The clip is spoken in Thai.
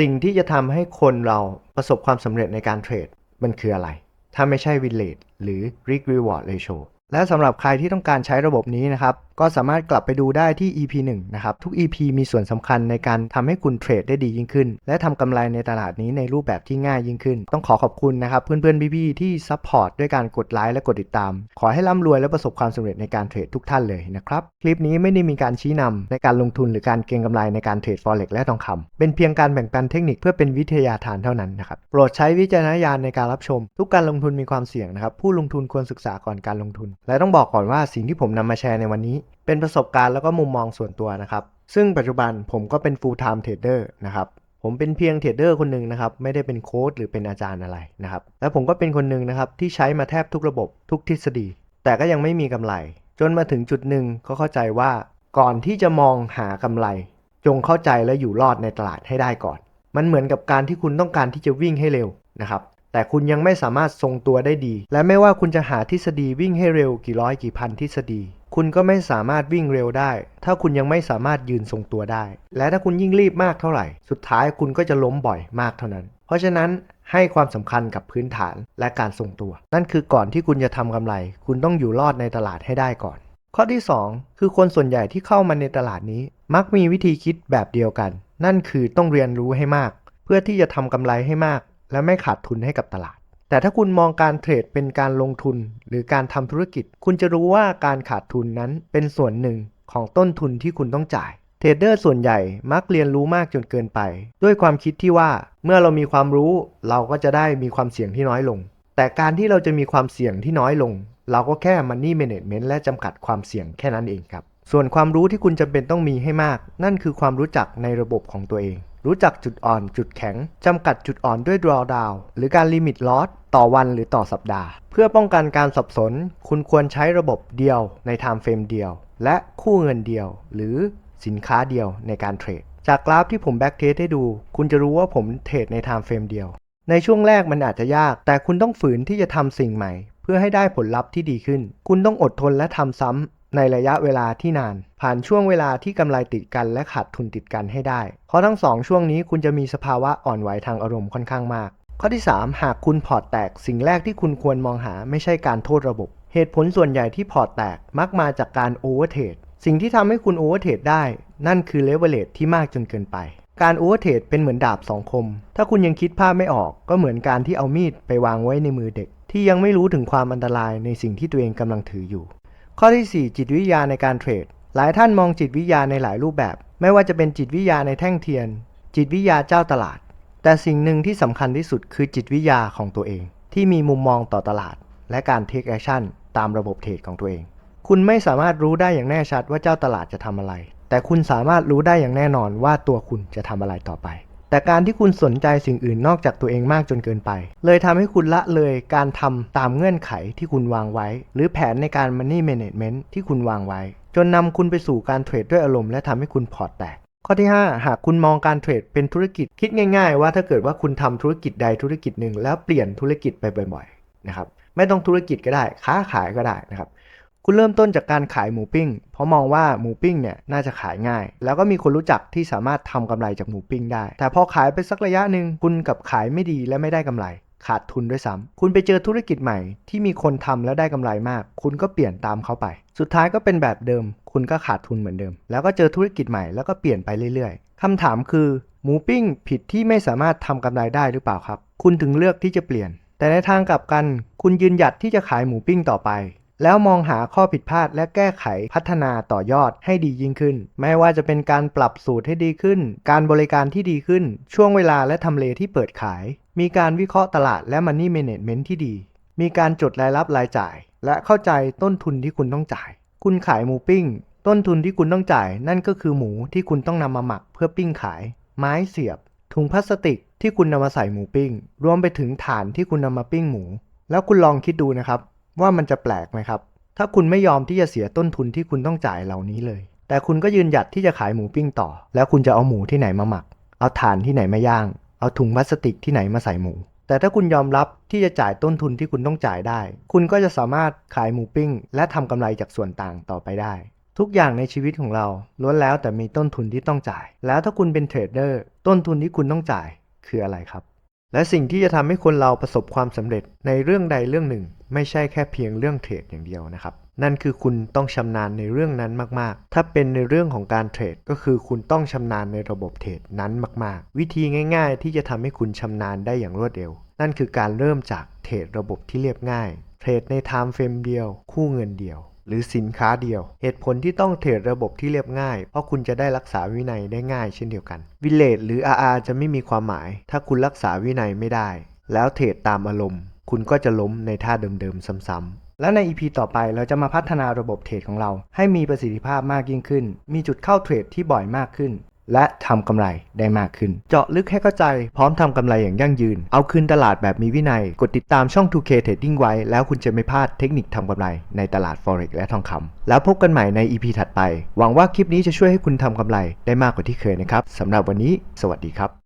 สิ่งที่จะทำให้คนเราประสบความสำเร็จในการเทรด มันคืออะไร ถ้าไม่ใช่วินเลทหรือ Risk Reward Ratio และสำหรับใครที่ต้องการใช้ระบบนี้นะครับ ก็สามารถกลับไปดูได้ที่ EP 1 นะครับ ทุก EP มีส่วนสำคัญในการทำให้คุณเทรดได้ดียิ่งขึ้น และทำกำไรในตลาดนี้ในรูปแบบที่ง่ายยิ่งขึ้น ต้องขอขอบคุณนะครับ เพื่อนๆ พี่ๆ ที่ซัพพอร์ตด้วยการกดไลค์และกดติดตาม ขอให้ร่ำรวยและประสบความสำเร็จในการเทรดทุกท่านเลยนะครับ คลิปนี้ไม่ได้มีการชี้นำในการลงทุนหรือการเก็งกำไรในการเทรด forex และทองคำเป็นเพียงการแบ่งปันเทคนิคเพื่อเป็นวิทยาทานเท่านั้นนะครับ โปรดใช้วิจารณญาณในการรับชม ทุกการลงทุนมีความเสี่ยงนะครับ ผู้ลงทุนควรศึกษาก่อนการลงทุน และต้องบอกก่อนว่าสิ่งที่ผมนำมาแชร์ในวันนี้เป็นประสบการณ์แล้วก็มุมมองส่วนตัวนะครับ ซึ่งปัจจุบันผมก็เป็น full time trader นะครับผมเป็นเพียงเทรดเดอร์คนหนึ่งนะครับ ไม่ได้เป็นโค้ดหรือเป็นอาจารย์อะไรนะครับ และผมก็เป็นคนหนึ่งนะครับ ที่ใช้มาแทบทุกระบบทุกทฤษฎี แต่ก็ยังไม่มีกำไร จนมาถึงจุดหนึ่งก็เข้าใจว่า ก่อนที่จะมองหากำไร จงเข้าใจและอยู่รอดในตลาดให้ได้ก่อน มันเหมือนกับการที่คุณต้องการที่จะวิ่งให้เร็วนะครับ แต่คุณยังไม่สามารถทรงตัวได้ดี และไม่ว่าคุณจะหาทฤษฎีวิ่งให้เร็วกี่ร้อยกี่พันทฤษฎี คุณก็ไม่สามารถวิ่งเร็วได้ ถ้าคุณยังไม่สามารถยืนทรงตัวได้ และถ้าคุณยิ่งรีบมากเท่าไหร่ สุดท้ายคุณก็จะล้มบ่อยมากเท่านั้น เพราะฉะนั้นให้ความสำคัญกับพื้นฐานและการทรงตัว นั่นคือก่อนที่คุณจะทำกำไร คุณต้องอยู่รอดในตลาดให้ได้ก่อน ข้อที่ 2 คือคนส่วนใหญ่ที่เข้ามาในตลาดนี้ มักมีวิธีคิดแบบเดียวกัน นั่นคือต้องเรียนรู้ให้มาก เพื่อที่จะทำกำไรให้มาก และไม่ขาดทุนให้กับตลาด แต่ถ้าคุณมองการเทรดเป็นการลงทุนหรือการทำธุรกิจ คุณจะรู้ว่าการขาดทุนนั้นเป็นส่วนหนึ่งของต้นทุนที่คุณต้องจ่ายเทรดเดอร์ส่วนใหญ่มักเรียนรู้มากจนเกินไป ด้วยความคิดที่ว่าเมื่อเรามีความรู้เราก็จะได้มีความเสี่ยงที่น้อยลง แต่การที่เราจะมีความเสี่ยงที่น้อยลง เราก็แค่ money management และจำกัดความเสี่ยงแค่นั้นเองครับ ส่วนความรู้ที่คุณจำเป็นต้องมีให้มาก นั่นคือความรู้จักในระบบของตัวเอง รู้จักจุดอ่อนจุดแข็ง จำกัดจุดอ่อนด้วย drawdown หรือการ limit loss ต่อวันหรือต่อสัปดาห์ เพื่อป้องกันการสับสน คุณควรใช้ระบบเดียวใน time frame เดียว และคู่เงินเดียว หรือสินค้าเดียวในการเทรด จากกราฟที่ผมแบ็กเทสให้ดู คุณจะรู้ว่าผมเทรดใน time frame เดียว ในช่วงแรกมันอาจจะยาก แต่คุณต้องฝืนที่จะทำสิ่งใหม่ เพื่อให้ได้ผลลัพธ์ที่ดีขึ้น คุณต้องอดทนและทำซ้ำ ในระยะเวลาที่นาน ผ่านช่วงเวลาที่กำไรติดกันและขาดทุนติดกันให้ได้ เพราะทั้งสองช่วงนี้คุณจะมีสภาวะอ่อนไหวทางอารมณ์ค่อนข้างมาก ข้อที่ 3 หากคุณพอร์ตแตกสิ่งแรกที่คุณควรมองหาไม่ใช่การโทษระบบ เหตุผลส่วนใหญ่ที่พอร์ตแตกมักมาจากการโอเวอร์เทรดสิ่งที่ทำให้คุณโอเวอร์เทรดได้ นั่นคือเลเวลเลที่มากจนเกินไปการโอเวอร์เทรดเป็นเหมือนดาบสองคม ถ้าคุณยังคิดภาพไม่ออกก็เหมือนการที่เอามีดไปวางไว้ในมือเด็ก ที่ยังไม่รู้ถึงความอันตรายในสิ่งที่ตัวเองกำลังถืออยู่ ข้อที่ 4 จิตวิทยาในการเทรด หลายท่านมองจิตวิทยาในหลายรูปแบบ ไม่ว่าจะเป็นจิตวิทยาในแท่งเทียน จิตวิทยาเจ้าตลาด แต่สิ่งหนึ่งที่สำคัญที่สุดคือจิตวิทยาของตัวเอง ที่มีมุมมองต่อตลาด และการเทคแอคชั่นตามระบบเทรดของตัวเอง คุณไม่สามารถรู้ได้อย่างแน่ชัดว่าเจ้าตลาดจะทำอะไร แต่คุณสามารถรู้ได้อย่างแน่นอนว่าตัวคุณจะทำอะไรต่อไป แต่การที่คุณสนใจสิ่งอื่นนอกจากตัวเองมากจนเกินไป เลยทำให้คุณละเลยการทำตามเงื่อนไขที่คุณวางไว้ หรือแผนในการ money management ที่คุณวางไว้ จนนำคุณไปสู่การเทรดด้วยอารมณ์และทำให้คุณพอร์ตแตกข้อที่ 5 หากคุณมองการเทรดเป็นธุรกิจคิดง่ายๆ ว่าถ้าเกิดว่าคุณทำธุรกิจใดธุรกิจหนึ่งแล้วเปลี่ยนธุรกิจไปบ่อยๆนะครับไม่ต้องธุรกิจก็ได้ ค้าขายก็ได้นะครับ คุณเริ่มต้นจากการขายหมูปิ้ง เพราะมองว่าหมูปิ้งเนี่ยน่าจะขายง่าย แล้วก็มีคนรู้จักที่สามารถทำกำไรจากหมูปิ้งได้ แต่พอขายไปสักระยะหนึ่งคุณกับขายไม่ดีและไม่ได้กำไร ขาดทุนด้วยซ้ำคุณไปเจอธุรกิจใหม่ ที่มีคนทำแล้วได้กำไรมาก คุณก็เปลี่ยนตามเขาไป สุดท้ายก็เป็นแบบเดิม คุณก็ขาดทุนเหมือนเดิม แล้วก็เจอธุรกิจใหม่แล้วก็เปลี่ยนไปเรื่อยๆคำถามคือหมูปิ้งผิดที่ไม่สามารถทำกำไรได้หรือเปล่าครับ คุณถึงเลือกที่จะเปลี่ยน แต่ในทางกลับกัน คุณยืนหยัดที่จะขายหมูปิ้งต่อไป แล้วมองหาข้อผิดพลาดและแก้ไขพัฒนาต่อยอดให้ดียิ่งขึ้น ไม่ว่าจะเป็นการปรับสูตรให้ดีขึ้น การบริการที่ดีขึ้น ช่วงเวลาและทำเลที่เปิดขาย มีการวิเคราะห์ตลาดและ Money Management ที่ดี มีการจดรายรับรายจ่าย และเข้าใจต้นทุนที่คุณต้องจ่าย คุณขายหมูปิ้ง ต้นทุนที่คุณต้องจ่าย นั่นก็คือหมูที่คุณต้องนำมาหมักเพื่อปิ้งขาย ไม้เสียบ ถุงพลาสติกที่คุณนำมาใส่หมูปิ้ง รวมไปถึงฐานที่คุณนำมาปิ้งหมู แล้วคุณลองคิดดูนะครับ ว่ามันจะแปลกไหมครับ ถ้าคุณไม่ยอมที่จะเสียต้นทุนที่คุณต้องจ่ายเหล่านี้เลย แต่คุณก็ยืนหยัดที่จะขายหมูปิ้งต่อ แล้วคุณจะเอาหมูที่ไหนมาหมัก เอาถ่านที่ไหนมาย่าง เอาถุงพลาสติกที่ไหนมาใส่หมู แต่ถ้าคุณยอมรับที่จะจ่ายต้นทุนที่คุณต้องจ่ายได้ คุณก็จะสามารถขายหมูปิ้ง และทำกำไรจากส่วนต่างต่อไปได้ ทุกอย่างในชีวิตของเราล้วนแล้วแต่มีต้นทุนที่ต้องจ่าย แล้วถ้าคุณเป็นเทรดเดอร์ต้นทุนที่คุณต้องจ่ายคืออะไรครับ และสิ่งที่จะทำให้คนเราประสบความสำเร็จในเรื่องใดเรื่องหนึ่ง ไม่ใช่แค่เพียงเรื่องเทรดอย่างเดียวนะครับ นั่นคือคุณต้องชำนาญในเรื่องนั้นมากๆ ถ้าเป็นในเรื่องของการเทรดก็คือคุณต้องชำนาญในระบบเทรดนั้นมากๆ วิธีง่ายๆ ที่จะทำให้คุณชำนาญได้อย่างรวดเร็ว นั่นคือการเริ่มจากเทรดระบบที่เรียบง่าย เทรดในไทม์เฟรมเดียว คู่เงินเดียวหรือสินค้าเดียว เหตุผลที่ต้องเทรดระบบที่เรียบง่าย เพราะคุณจะได้รักษาวินัยได้ง่ายเช่นเดียวกันวิเล e หรือ RR จะไม่มีความหมาย ถ้าคุณรักษาวินัยไม่ได้ แล้วเทรดตามอารมณ์ คุณก็จะล้มในท่าเดิมๆซ้ำๆ และใน EP ต่อไปเราจะมาพัฒนาระบบเทรดของเรา ให้มีประสิทธิภาพมากยิ่งขึ้น มีจุดเข้าเทรดที่บ่อยมากขึ้น และทำกำไรได้มากขึ้น เจาะลึกให้เข้าใจพร้อมทำกำไรอย่างยั่งยืน เอาคืนตลาดแบบมีวินัย กดติดตามช่อง 2K Trading ไว้ แล้วคุณจะไม่พลาดเทคนิคทำกำไรในตลาด Forex และทองคำแล้วพบกันใหม่ใน EP ถัดไป หวังว่าคลิปนี้จะช่วยให้คุณทำกำไรได้มากกว่าที่เคยนะครับสำหรับวันนี้ สวัสดีครับ